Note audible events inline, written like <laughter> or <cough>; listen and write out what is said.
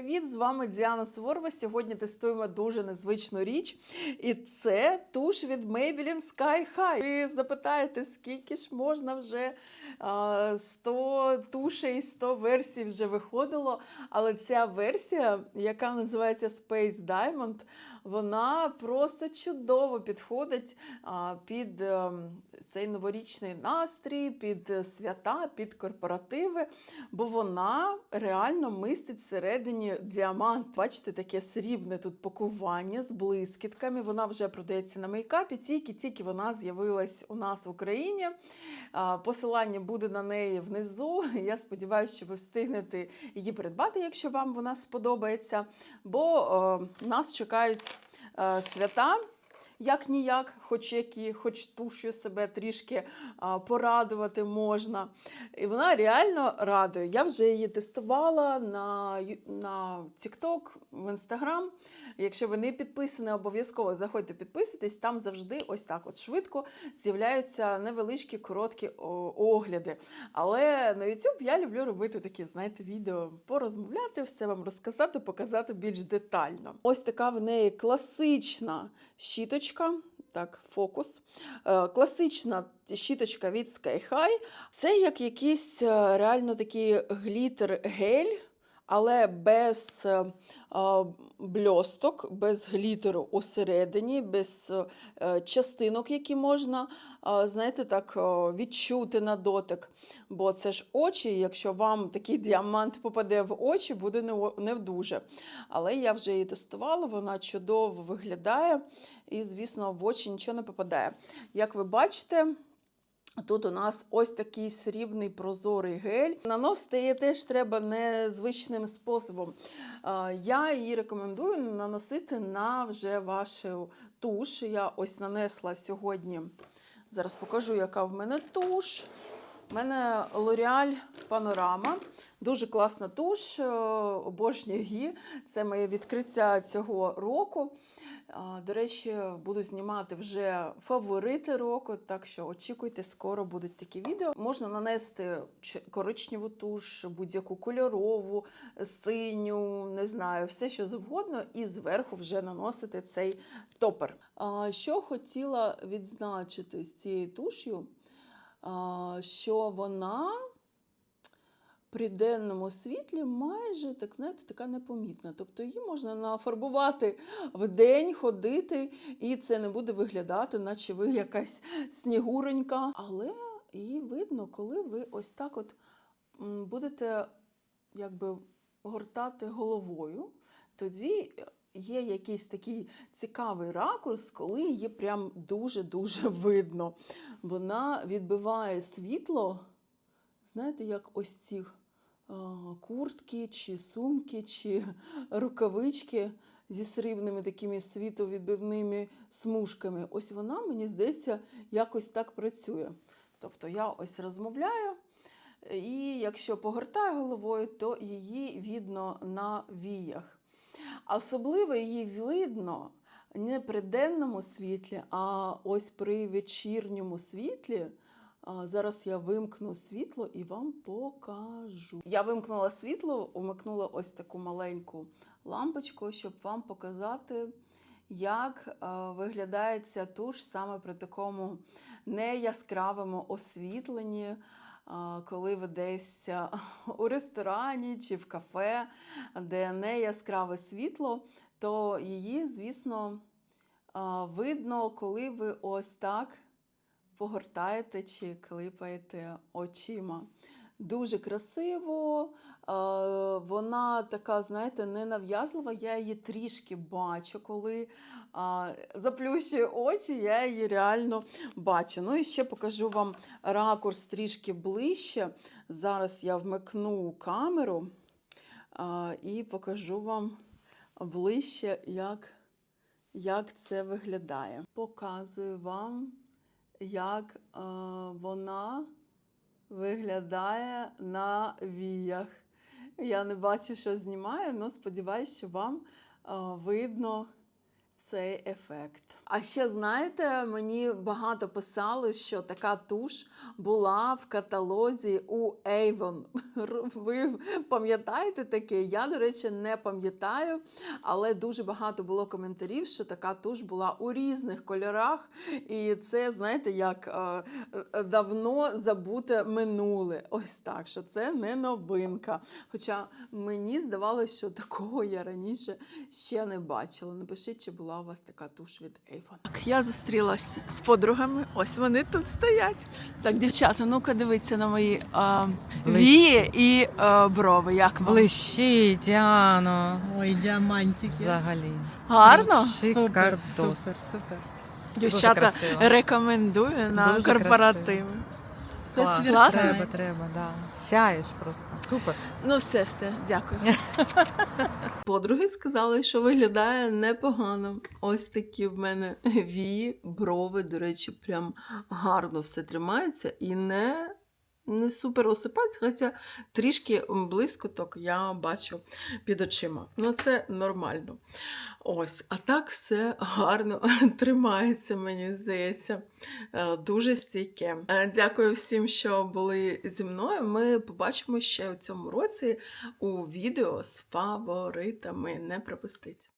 привіт! З вами Діана Суворова. Сьогодні тестуємо дуже незвичну річ. І це туш від Maybelline Sky High. Ви запитаєте, скільки ж можна вже а, 100 тушей, 100 версій вже виходило. Але ця версія, яка називається Space Diamond, вона просто чудово підходить під ем, цей новорічний настрій, під е, свята, під корпоративи, бо вона реально мистить всередині діамант. Бачите, таке срібне тут пакування з блискітками. Вона вже продається на мейкапі. Тільки-тільки вона з'явилась у нас в Україні. Посилання буде на неї внизу. <laughs> Я сподіваюся, що ви встигнете її придбати, якщо вам вона сподобається. Бо е, нас чекають е, свята. Як ніяк, хоч які, хоч тушу себе трішки порадувати можна. І вона реально радує. Я вже її тестувала на, на TikTok, в Instagram. Якщо ви не підписані, обов'язково заходьте підписуйтесь. Там завжди ось так от швидко з'являються невеличкі короткі огляди. Але на YouTube я люблю робити такі, знаєте, відео, порозмовляти, все вам розказати, показати більш детально. Ось така в неї класична щіточка. Так, фокус. Е, Класична щіточка від Sky High. Це як якийсь е, реально такий глітер-гель, але без е, бльосток, без глітеру усередині, без е, частинок, які можна, знаєте, так е, відчути на дотик. Бо це ж очі, якщо вам такий <laughs> діамант попаде в очі, буде не дуже. Але я вже її тестувала, вона чудово виглядає і, звісно, в очі нічого не попадає. Як ви бачите, Тут у нас ось такий срібний прозорий гель. Наносити її теж треба незвичним способом. Я її рекомендую наносити на вже вашу туш. Я ось нанесла сьогодні. Зараз покажу, яка в мене туш. У мене L'Oreal Panorama. Дуже класна туш, е, обожнюю її. Це моє відкриття цього року. До речі, буду знімати вже фаворити року, так що очікуйте, скоро будуть такі відео. Можна нанести коричневу туш, будь-яку кольорову, синю, не знаю, все що завгодно, і зверху вже наносити цей топер. Що хотіла відзначити з цією туш'ю, що вона при денному світлі майже, так знаєте, така непомітна. Тобто її можна нафарбувати в день, ходити, і це не буде виглядати, наче ви якась снігуренька. Але її видно, коли ви ось так от будете якби гортати головою, тоді є якийсь такий цікавий ракурс, коли її прям дуже-дуже видно. Вона відбиває світло, знаєте, як ось а, куртки, чи сумки, чи <laughs> рукавички зі срібними такими світовідбивними смужками. Ось вона, мені здається, якось так працює. Тобто я ось розмовляю, і якщо погортаю головою, то її видно на віях. Особливо її видно не при денному світлі, а ось при вечірньому світлі. Зараз я вимкну світло і вам покажу. Я вимкнула світло, умикнула ось таку маленьку лампочку, щоб вам показати, як е, виглядає ця туш саме при такому неяскравому освітленні, коли ви десь у ресторані чи в кафе, де не яскраве світло, то її, звісно, видно, коли ви ось так погортаєте чи клипаєте очима. Дуже красиво, вона така, знаєте, ненав'язлива. Я її трішки бачу, коли заплющую очі, я її реально бачу. Ну і ще покажу вам ракурс трішки ближче. Зараз я вмикну камеру і покажу вам ближче, як, як це виглядає. Показую вам, як е, вона виглядає на віях. Я не бачу, що знімаю, але сподіваюся, що вам е, видно цей ефект. А ще знаєте, мені багато писали, що така туш була в каталозі у Avon. Ви пам'ятаєте таке? Я, до речі, не пам'ятаю, але дуже багато було коментарів, що така туш була у різних кольорах. І це, знаєте, як е, е, давно забуте минуле. Ось так, що це не новинка. Хоча мені здавалося, що такого я раніше ще не бачила. Напишіть, чи була у вас така туш від Avon. Так, я зустрілася з подругами. Ось вони тут стоять. Так, дівчата, ну-ка дивіться на мої а, вії і а, брови. Як вам? Блищить, Діано. Ой, діамантики. Взагалі. Гарно? Супер, супер, супер. Дівчата рекомендую на Дуже корпоративи. Все Клас. сверкає. Треба, треба, да. Сяєш просто. Супер. Ну, все, все, дякую. <laughs> Подруги сказали, що виглядає непогано. Ось такі в мене вії, брови, до речі, прям гарно все тримається і не. Не супер осипається, хоча трішки блискоток я бачу під очима. Ну, це нормально. Ось, а так все гарно <laughs> тримається, мені здається. Е, Дуже стійке. Е, Дякую всім, що були зі мною. Ми побачимо ще у цьому році у відео з фаворитами. Не пропустіть.